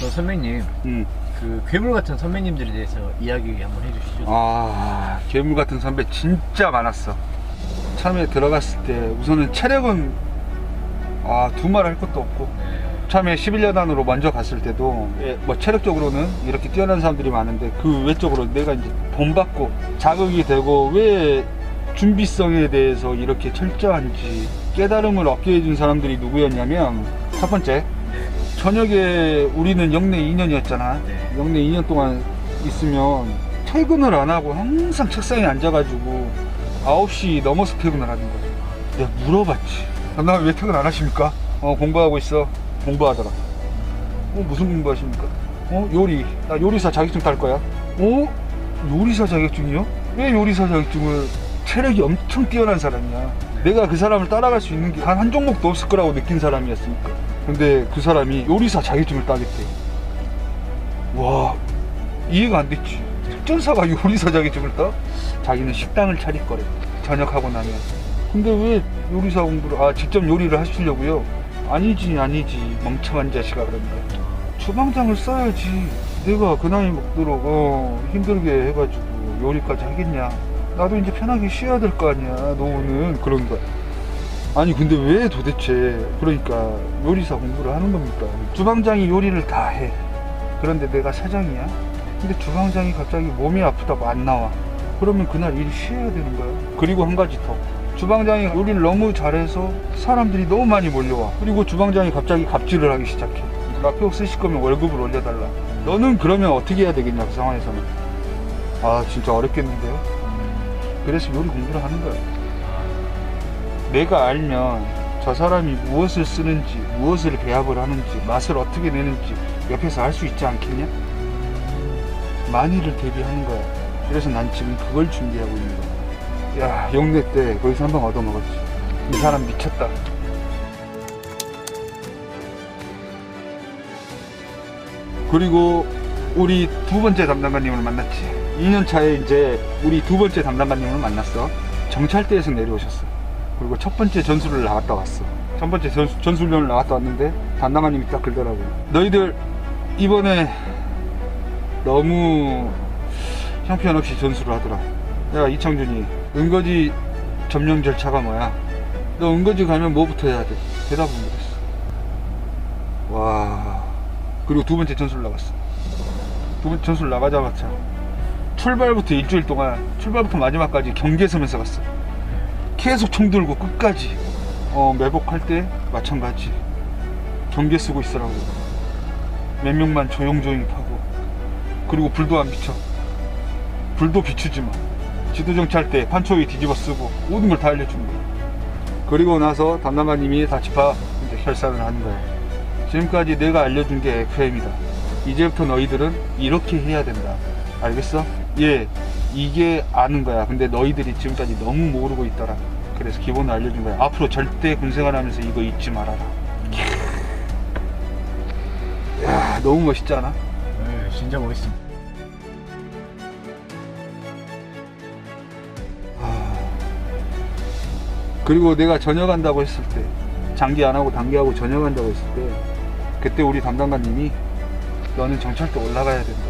저 선배님 음. 그 괴물 같은 선배님들에 대해서 이야기 한번 해주시죠. 아, 괴물 같은 선배 진짜 많았어. 처음에 들어갔을 때 우선은 체력은 아, 두말 할 것도 없고 네. 처음에 11여단으로 먼저 갔을 때도 예, 뭐 체력적으로는 이렇게 뛰어난 사람들이 많은데 그 외적으로 내가 이제 본받고 자극이 되고 왜 준비성에 대해서 이렇게 철저한지 깨달음을 얻게 해준 사람들이 누구였냐면 첫 번째 저녁에 우리는 영내 2년이었잖아 네. 영내 2년 동안 있으면 퇴근을 안 하고 항상 책상에 앉아가지고 9시 넘어서 퇴근을 하는 거야 내가 물어봤지 나 왜 퇴근 안 하십니까? 어 공부하고 있어 공부하더라 어 무슨 공부하십니까? 어 요리 나 요리사 자격증 딸 거야 어? 요리사 자격증이요? 왜 요리사 자격증을 체력이 엄청 뛰어난 사람이야 내가 그 사람을 따라갈 수 있는 게 단 한 종목도 없을 거라고 느낀 사람이었으니까 근데 그 사람이 요리사 자격증을 따겠대. 와 이해가 안 됐지. 특전사가 요리사 자격증을 따? 자기는 식당을 차릴 거래 전역하고 나면. 근데 왜 요리사 공부를 아 직접 요리를 하시려고요? 아니지 아니지. 멍청한 자식아 그런 거야 주방장을 써야지. 내가 그 나이 먹도록 어, 힘들게 해가지고 요리까지 하겠냐? 나도 이제 편하게 쉬어야 될 거 아니야 노후는. 그런 거야 아니 근데 왜 도대체 그러니까 요리사 공부를 하는 겁니까? 주방장이 요리를 다 해. 그런데 내가 사장이야? 근데 주방장이 갑자기 몸이 아프다고 안 나와. 그러면 그날 일 쉬어야 되는 거야. 그리고 한 가지 더. 주방장이 요리를 너무 잘해서 사람들이 너무 많이 몰려와. 그리고 주방장이 갑자기 갑질을 하기 시작해. 라페옥 쓰실 거면 월급을 올려달라. 너는 그러면 어떻게 해야 되겠냐 그 상황에서는? 아 진짜 어렵겠는데요? 그래서 요리 공부를 하는 거야 내가 알면 저 사람이 무엇을 쓰는지 무엇을 배합을 하는지 맛을 어떻게 내는지 옆에서 알 수 있지 않겠냐? 만일을 대비하는 거야. 그래서 난 지금 그걸 준비하고 있는 거야. 야 영대 때 거기서 한 방 얻어먹었지. 이 사람 미쳤다. 그리고 우리 두 번째 담당관님을 만났지. 2년 차에 이제 우리 두 번째 담당관님을 만났어. 정찰대에서 내려오셨어 그리고 첫 번째 전술을 나갔다 왔어. 첫 번째 전수, 전술련을 나갔다 왔는데 담당관님이 딱 그러더라고요 너희들 이번에 너무 형편없이 전술을 하더라. 야 이창준이 은거지 점령 절차가 뭐야? 너 은거지 가면 뭐부터 해야 돼? 대답을 못했어. 와. 그리고 두 번째 전술 나갔어. 두 번째 전술 나가자마자 출발부터 일주일 동안 출발부터 마지막까지 경계섬에서 갔어 계속 총 들고 끝까지 어, 매복할 때 마찬가지. 경계 쓰고 있으라고. 몇 명만 조용조용히 파고. 그리고 불도 안 비춰. 불도 비추지 마. 지도 정찰 때 판초위 뒤집어 쓰고 모든 걸 다 알려준 거야 그리고 나서 담당관님이 다치파 이제 결산을 하는 거야 지금까지 내가 알려준 게 FM이다. 이제부터 너희들은 이렇게 해야 된다. 알겠어? 예 이게 아는 거야. 근데 너희들이 지금까지 너무 모르고 있더라. 그래서 기본을 알려준 거야. 앞으로 절대 군생활 하면서 이거 잊지 말아라. 야 너무 멋있지 않아? 네, 진짜 멋있습니다. 그리고 내가 전역한다고 했을 때 장기 안 하고 단기하고 전역한다고 했을 때 그때 우리 담당관님이 너는 정찰대 올라가야 된다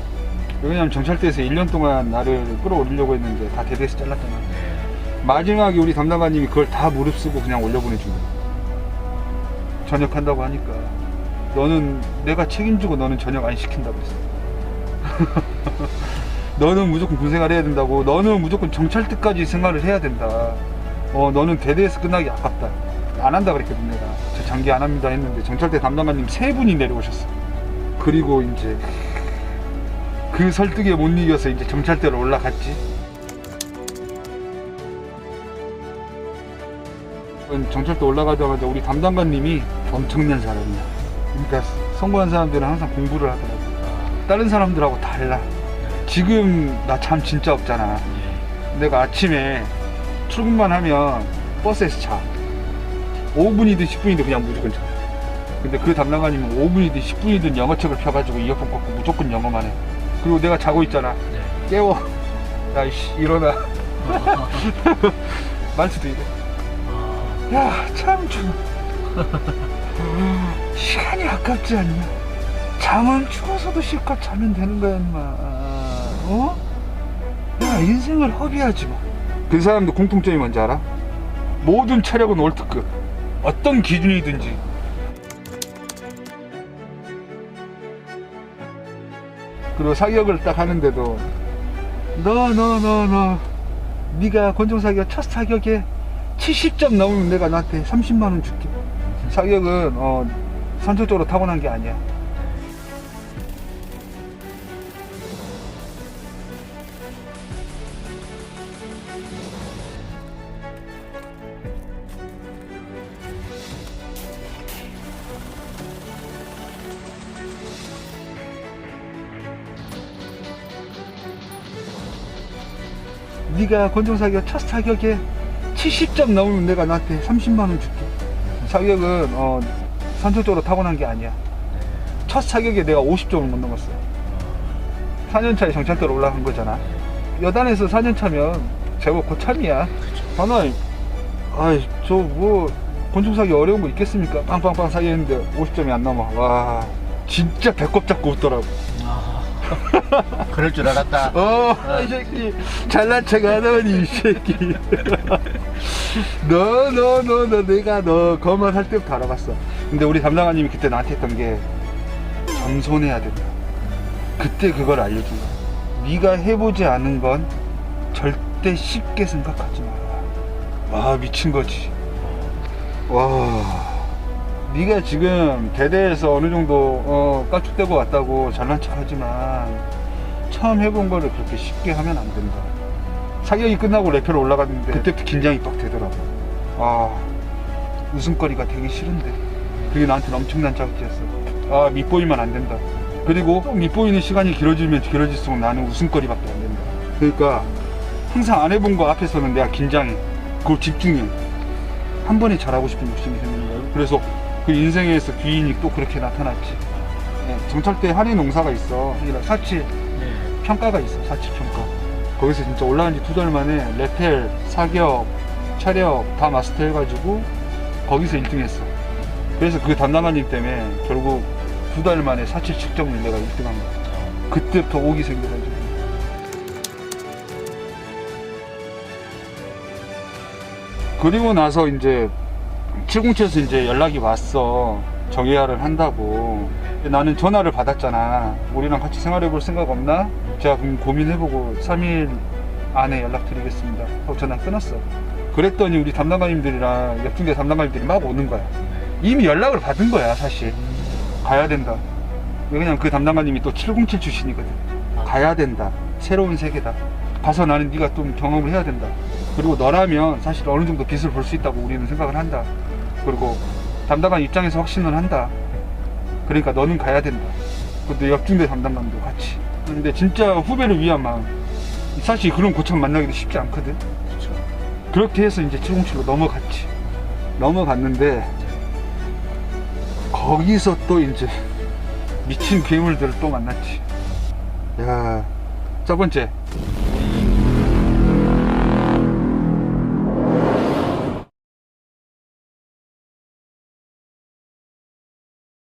왜냐면 정찰대에서 1년 동안 나를 끌어올리려고 했는데 다 대대에서 잘랐잖아 마지막에 우리 담당관님이 그걸 다 무릅쓰고 그냥 올려보내준 거야 전역한다고 하니까. 너는 내가 책임지고 너는 전역 안 시킨다고 했어 너는 무조건 군생활 해야 된다고. 너는 무조건 정찰대까지 생활을 해야 된다. 어 너는 대대에서 끝나기 아깝다. 안 한다 그랬거든 내가. 저 장기 안 합니다 했는데 정찰대 담당관님 세 분이 내려오셨어 그리고 이제 그 설득에 못 이겨서 이제 정찰대로 올라갔지. 정찰대 올라가자마자 우리 담당관님이 엄청난 사람이야. 그러니까 성공한 사람들은 항상 공부를 하더라고. 다른 사람들하고 달라. 지금 나 참 진짜 없잖아. 내가 아침에 출근만 하면 버스에서 자. 5분이든 10분이든 그냥 무조건 자. 근데 그 담당관님은 5분이든 10분이든 영어책을 펴가지고 이어폰 꽂고 무조건 영어만 해 그리고 내가 자고 있잖아. 네. 깨워. 야 이씨 일어나. 말투도 이래 야 참 좀 시간이 아깝지 않냐? 잠은 추워서도 실컷 자면 되는 거야 인마. 어? 야 인생을 허비하지 마 그 사람도 공통점이 뭔지 알아? 모든 체력은 월드급. 어떤 기준이든지 그리고 사격을 딱 하는데도 너너너 너 네가 권총 사격 첫 사격에 70점 넘으면 내가 나한테 30만 원 줄게. 사격은 어, 선천적으로 타고난 게 아니야 네가 권총사격 첫 사격에 70점 넘으면 내가 나한테 30만 원 줄게. 사격은 어, 선천적으로 타고난 게 아니야. 첫 사격에 내가 50점을 못 넘었어. 4년차에 정찰대로 올라간 거잖아. 여단에서 4년차면 제법 고참이야. 하나, 아이, 저 뭐, 권총 사기 어려운 거 있겠습니까? 빵빵빵 사기했는데 50점이 안 넘어. 와, 진짜 배꼽 잡고 웃더라고. 아, 그럴 줄 알았다. 어, 이 새끼 잘난 척 하더니 이 새끼. 너, 너, 너, 너, 내가 너 거만 할 때부터 알아봤어. 근데 우리 담당관님이 그때 나한테 했던 게 겸손해야 된다. 그때 그걸 알려준 거야. 네가 해보지 않은 건 절대 쉽게 생각하지 마라. 와, 미친 거지. 와. 네가 지금 대대에서 어느 정도 어, 깍죽대고 왔다고 잘난 척 하지만 처음 해본 거를 그렇게 쉽게 하면 안 된다. 사격이 끝나고 레페로 올라갔는데 그때부터 긴장이 빡 되더라고. 아 웃음거리가 되게 싫은데 그게 나한테는 엄청난 자극이었어. 아 밑보이면 안 된다. 그리고 또 밑보이는 시간이 길어지면 길어질수록 나는 웃음거리밖에 안 된다. 그러니까 항상 안 해본 거 앞에서는 내가 긴장해. 그걸 집중해. 한 번에 잘하고 싶은 욕심이 생기는 거예요. 그래서 그 인생에서 귀인이 또 그렇게 나타났지. 네, 정찰대 한해 농사가 있어. 이런 사치 네. 평가가 있어. 사치 평가. 거기서 진짜 올라간 지 두 달 만에 레펠, 사격, 차력 다 마스터 해가지고 거기서 1등했어. 그래서 그 담당관님 때문에 결국 두 달 만에 사치 측정을 내가 1등한 거야. 그때부터 옥이 생겨가지고. 그리고 나서 이제 707에서 이제 연락이 왔어. 정예화를 한다고. 나는 전화를 받았잖아. 우리랑 같이 생활해 볼 생각 없나? 제가 그럼 고민해보고 3일 안에 연락드리겠습니다. 하고 전화 끊었어. 그랬더니 우리 담당관님들이랑 옆중대 담당관님들이 막 오는 거야. 이미 연락을 받은 거야, 사실. 가야 된다. 왜냐면 그 담당관님이 또 707 출신이거든. 가야 된다. 새로운 세계다. 가서 나는 네가 좀 경험을 해야 된다. 그리고 너라면 사실 어느 정도 빛을 볼 수 있다고 우리는 생각을 한다. 그리고 담당관 입장에서 확신을 한다. 그러니까 너는 가야 된다. 근데 옆중대 담당관도 같이. 근데 진짜 후배를 위한 마음. 사실 그런 고참 만나기도 쉽지 않거든. 그렇죠. 그렇게 해서 이제 707로 넘어갔지. 넘어갔는데 거기서 또 이제 미친 괴물들을 또 만났지. 야, 첫 번째